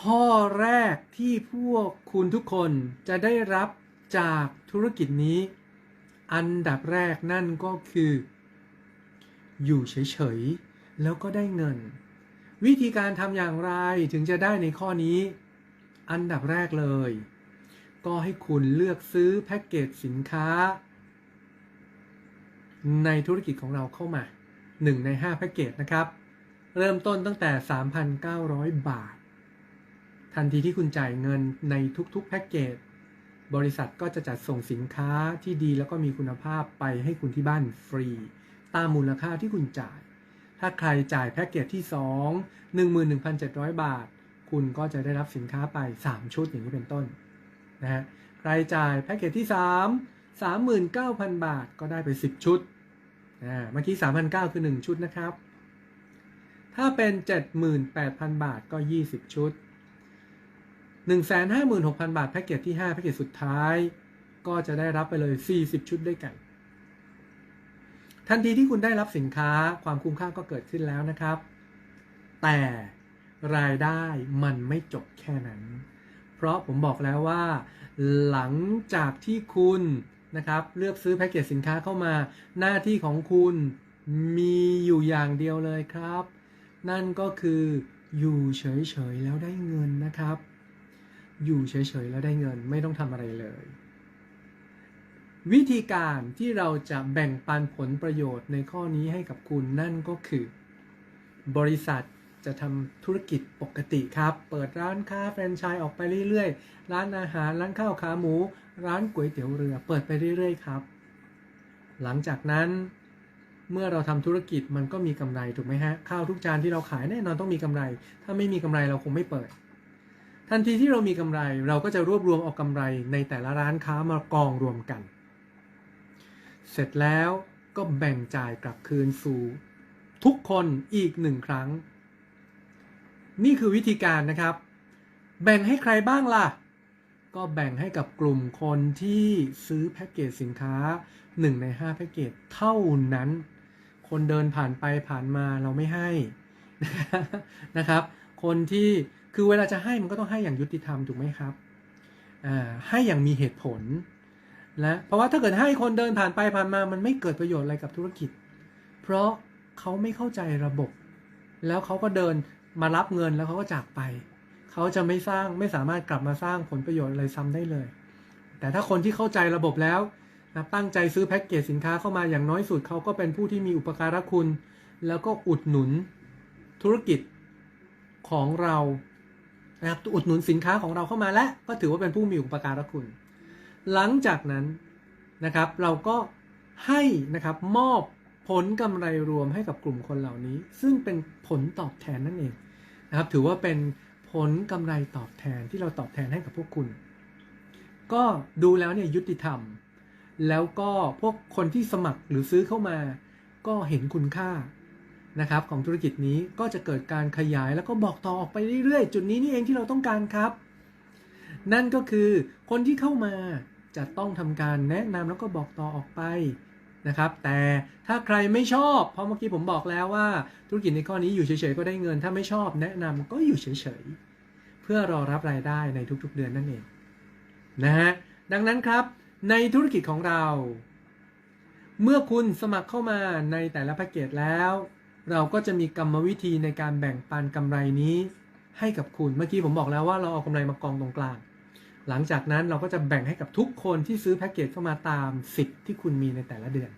ข้อแรกที่พวกคุณทุกคนจะได้รับจากธุรกิจนี้ อันดับแรกนั่นก็คือ อยู่เฉยๆ แล้วก็ได้เงิน วิธีการทำอย่างไรถึงจะได้ในข้อนี้ อันดับแรกเลย ก็ให้คุณเลือกซื้อแพ็กเกจสินค้า ในธุรกิจของเราเข้ามา 1 ใน 5 แพ็กเกจนะครับ เริ่มต้นตั้งแต่ 3,900 บาท ทันทีที่คุณจ่ายเงินในทุกๆแพ็กเกจบริษัทก็จะจัดส่งสินค้าที่ดีแล้วก็มีคุณภาพไปให้คุณที่บ้านฟรี ตามมูลค่าที่คุณจ่าย ถ้าใครจ่ายแพ็กเกจที่ 2 11,700 บาท คุณก็จะได้รับสินค้าไป 3 ชุดอย่างนี้เป็นต้นนะฮะใครจ่ายแพ็กเกจที่ 3 39,000 บาทก็ได้ไป 10 ชุดอ่าเมื่อกี้3,900คือ 1 ชุดนะครับ ถ้าเป็น 78,000 บาทก็ 20 ชุด 156,000 บาทแพ็กเกจที่ 5 แพ็กเกจสุดท้าย ก็จะได้รับไปเลย 40 ชุดด้วยกัน ทันทีที่คุณได้รับสินค้าความคุ้มค่าก็เกิดขึ้นแล้วนะครับ แต่รายได้มันไม่จบแค่นั้น เพราะผมบอกแล้วว่า หลังจากที่คุณนะครับเลือกซื้อแพ็กเกจสินค้าเข้ามา หน้าที่ของคุณมีอยู่อย่างเดียวเลยครับ นั่นก็คืออยู่เฉยๆแล้วได้เงินนะครับ อยู่เฉยๆแล้วได้เงินไม่ต้องทำอะไรเลย วิธีการที่เราจะแบ่งปันผลประโยชน์ในข้อนี้ให้กับคุณนั่นก็คือ บริษัทจะทำธุรกิจปกติครับ เปิดร้านค้าแฟรนไชส์ออกไปเรื่อยๆ ร้านอาหาร ร้านข้าวขาหมู ร้านก๋วยเตี๋ยวเรือ เปิดไปเรื่อยๆ ครับ หลังจากนั้นเมื่อเราทำธุรกิจมันก็มีกำไรถูกไหมฮะ ข้าวทุกจานที่เราขายแน่นอนต้องมีกำไร ถ้าไม่มีกำไรเราคงไม่เปิด ทันทีที่เรามีกำไรเราก็จะรวบรวมเอากำไรในแต่ละร้านค้ามากองรวมกัน เสร็จแล้วก็แบ่งจ่ายกลับคืนสู่ทุกคนอีกหนึ่งครั้ง นี่คือวิธีการนะครับ แบ่งให้ใครบ้างล่ะ ก็แบ่งให้กับกลุ่มคนที่ซื้อแพ็กเกจสินค้า 1 ใน 5 แพ็กเกจเท่านั้น คนเดินผ่านไปผ่านมาเราไม่ให้นะครับ คนที่คือเวลาจะให้มันก็ต้องให้อย่างยุติธรรมถูกไหมครับอ่าให้อย่างมีเหตุผลและเพราะว่าถ้าเกิดให้คนเดินผ่านไปผ่านมามันไม่เกิดประโยชน์อะไรกับธุรกิจ เพราะเขาไม่เข้าใจระบบ แล้วเขาก็เดินมารับเงินแล้วเขาก็จากไป เขาจะไม่สร้างไม่สามารถกลับมาสร้างผลประโยชน์อะไรซ้ำได้เลย แต่ถ้าคนที่เข้าใจระบบแล้วนะตั้งใจซื้อแพ็กเกจสินค้าเข้ามาอย่างน้อยสุดเขาก็เป็นผู้ที่มีอุปการะคุณ แล้วก็อุดหนุนธุรกิจ ของเรานะครับอุดหนุนสินค้าของเราเข้ามาและก็ถือว่าเป็นผู้มีอุปการะคุณ หลังจากนั้นนะครับเราก็ให้นะครับมอบผลกำไรรวมให้กับกลุ่มคนเหล่านี้ ซึ่งเป็นผลตอบแทนนั่นเองนะครับถือว่าเป็นผลกำไรตอบแทนที่เราตอบแทนให้กับพวกคุณ ก็ดูแล้วเนี่ยยุติธรรม แล้วก็พวกคนที่สมัครหรือซื้อเข้ามา ก็เห็นคุณค่า นะครับของธุรกิจนี้ก็จะเกิดการขยายแล้วก็บอกต่อออกไปเรื่อยๆ จุดนี้นี่เองที่เราต้องการครับ นั่นก็คือคนที่เข้ามาจะต้องทำการแนะนำแล้วก็บอกต่อออกไปนะครับ แต่ถ้าใครไม่ชอบ เพราะเมื่อกี้ผมบอกแล้วว่า ธุรกิจในข้อนี้อยู่เฉยๆก็ได้เงิน ถ้าไม่ชอบแนะนำก็อยู่เฉยๆ เพื่อรอรับรายได้ในทุกๆเดือนนั่นเองนะฮะดังนั้นครับในธุรกิจของเรา เมื่อคุณสมัครเข้ามาในแต่ละแพ็กเกจแล้ว เราก็จะมีกรรมวิธีในการแบ่งปันกำไรนี้ให้กับคุณ เมื่อกี้ผมบอกแล้วว่าเราเอากำไรมากองตรงกลาง หลังจากนั้นเราก็จะแบ่งให้กับทุกคนที่ซื้อแพ็กเกจเข้ามาตามสิทธิ์ที่คุณมีในแต่ละเดือน